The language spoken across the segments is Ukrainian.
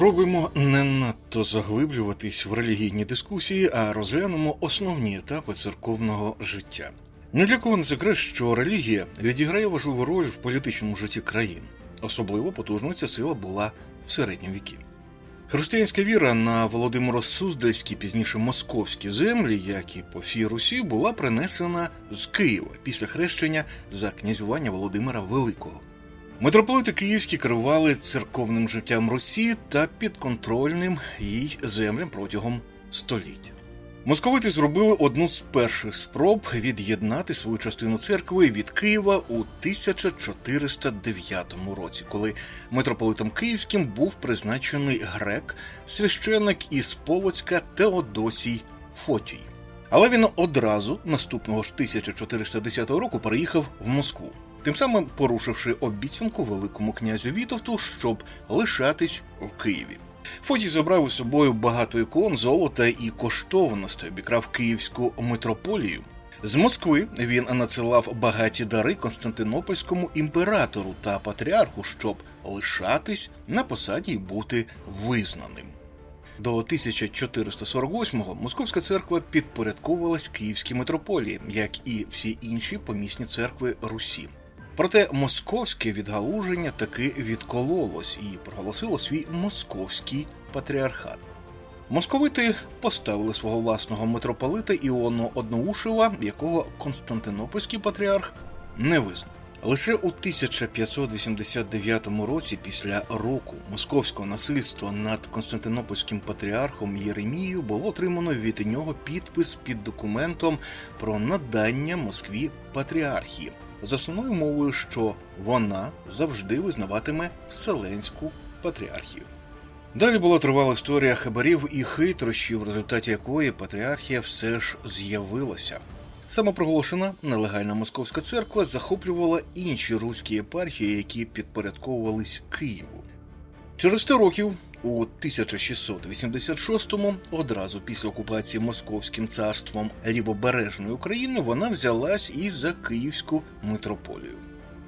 Спробуємо не надто заглиблюватись в релігійні дискусії, а розглянемо основні етапи церковного життя. Ні для кого не секрет, що релігія відіграє важливу роль в політичному житті країн. Особливо потужною ця сила була в середні віки. Християнська віра на Володимиро-Суздальські, пізніше московські землі, як і по всій Русі, була принесена з Києва після хрещення за князювання Володимира Великого. Митрополити Київські керували церковним життям Русі та підконтрольним їй землям протягом століть. Московити зробили одну з перших спроб від'єднати свою частину церкви від Києва у 1409 році, коли митрополитом Київським був призначений грек, священник із Полоцька Теодосій Фотій. Але він одразу наступного ж 1410 року переїхав в Москву, тим самим порушивши обіцянку великому князю Вітовту, щоб лишатись в Києві. Фотій забрав із собою багато ікон, золота і коштовностей, обікрав київську митрополію. З Москви він надсилав багаті дари Константинопольському імператору та патріарху, щоб лишатись на посаді і бути визнаним. До 1448-го Московська церква підпорядковувалась Київській митрополії, як і всі інші помісні церкви Русі. Проте московське відгалуження таки відкололось і проголосило свій московський патріархат. Московити поставили свого власного митрополита Іону Одноушева, якого Константинопольський патріарх не визнав. Лише у 1589 році, після року московського насильства над Константинопольським патріархом Єремією, було отримано від нього підпис під документом про надання Москві патріархії з основною мовою, що вона завжди визнаватиме Вселенську патріархію. Далі була тривала історія хабарів і хитрощів, в результаті якої патріархія все ж з'явилася. Самопроголошена нелегальна московська церква захоплювала інші руські єпархії, які підпорядковувались Києву. Через 100 років, у 1686-му, одразу після окупації Московським царством лівобережної України, вона взялась і за Київську митрополію.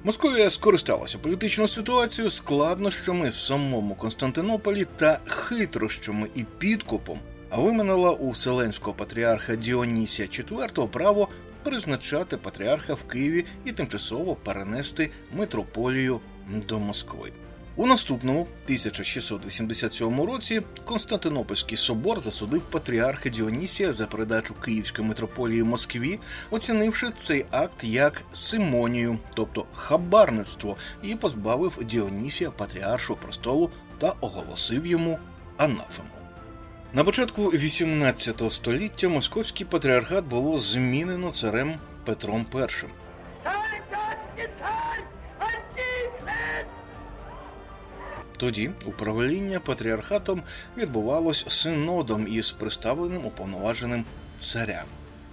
Московія скористалася політичною ситуацією, складнощами в самому Константинополі та хитрощами і підкупом, а виманила у вселенського патріарха Діонісія IV право призначати патріарха в Києві і тимчасово перенести митрополію до Москви. У наступному 1687 році Константинопольський собор засудив патріарха Діонісія за передачу Київської митрополії Москві, оцінивши цей акт як симонію, тобто хабарництво, і позбавив Діонісія патріаршого престолу та оголосив йому анафему. На початку 18 століття московський патріархат було змінено царем Петром І. Тоді управління патріархатом відбувалось синодом із представленим уповноваженим царя.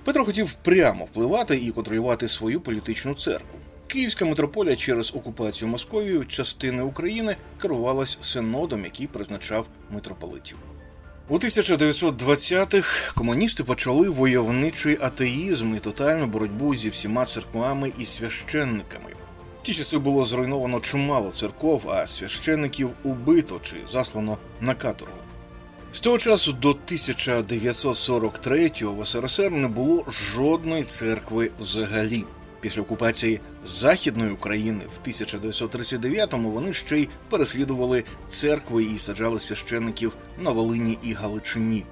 Петро хотів прямо впливати і контролювати свою політичну церкву. Київська митрополія через окупацію Московією частини України керувалась синодом, який призначав митрополитів. У 1920-х комуністи почали войовничий атеїзм і тотальну боротьбу зі всіма церквами і священниками. Ті часи було зруйновано чимало церков, а священників убито чи заслано на каторгу. З того часу до 1943-го в СРСР не було жодної церкви взагалі. Після окупації Західної України в 1939-му вони ще й переслідували церкви і саджали священників на Волині і Галичині.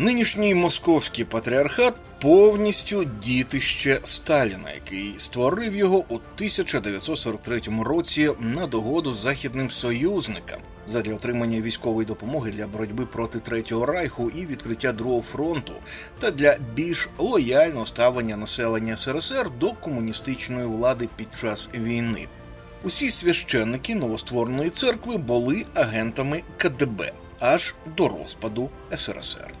Нинішній московський патріархат повністю дітище Сталіна, який створив його у 1943 році на догоду західним союзникам задля отримання військової допомоги для боротьби проти третього райху і відкриття другого фронту, та для більш лояльного ставлення населення СРСР до комуністичної влади під час війни. Усі священники новоствореної церкви були агентами КДБ аж до розпаду СРСР.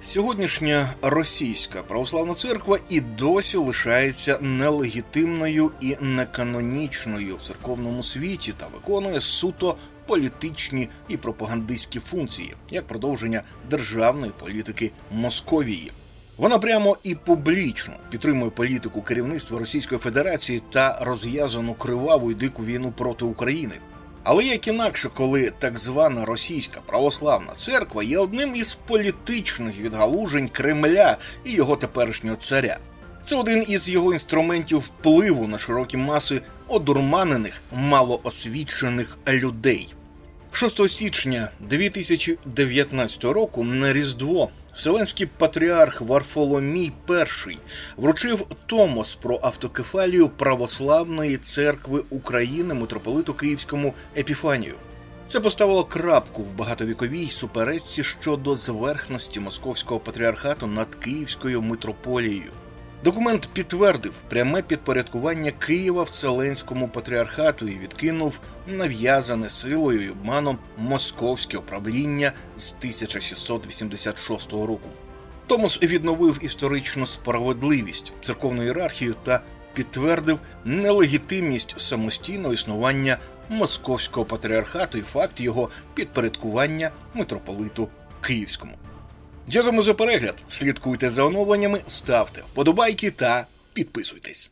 Сьогоднішня російська православна церква і досі лишається нелегітимною і неканонічною в церковному світі та виконує суто політичні і пропагандистські функції як продовження державної політики Московії. Вона прямо і публічно підтримує політику керівництва Російської Федерації та розв'язану криваву і дику війну проти України. Але як інакше, коли так звана російська православна церква є одним із політичних відгалужень Кремля і його теперішнього царя. Це один із його інструментів впливу на широкі маси одурманених, малоосвічених людей. 6 січня 2019 року на Різдво Вселенський патріарх Варфоломій І вручив Томос про автокефалію Православної церкви України митрополиту Київському Епіфанію. Це поставило крапку в багатовіковій суперечці щодо зверхності московського патріархату над Київською митрополією. Документ підтвердив пряме підпорядкування Києва Вселенському патріархату і відкинув нав'язане силою і обманом московське управління з 1686 року. Томос відновив історичну справедливість, церковну ієрархію та підтвердив нелегітимність самостійного існування московського патріархату і факт його підпорядкування митрополиту Київському. Дякуємо за перегляд. Слідкуйте за оновленнями, ставте вподобайки та підписуйтесь.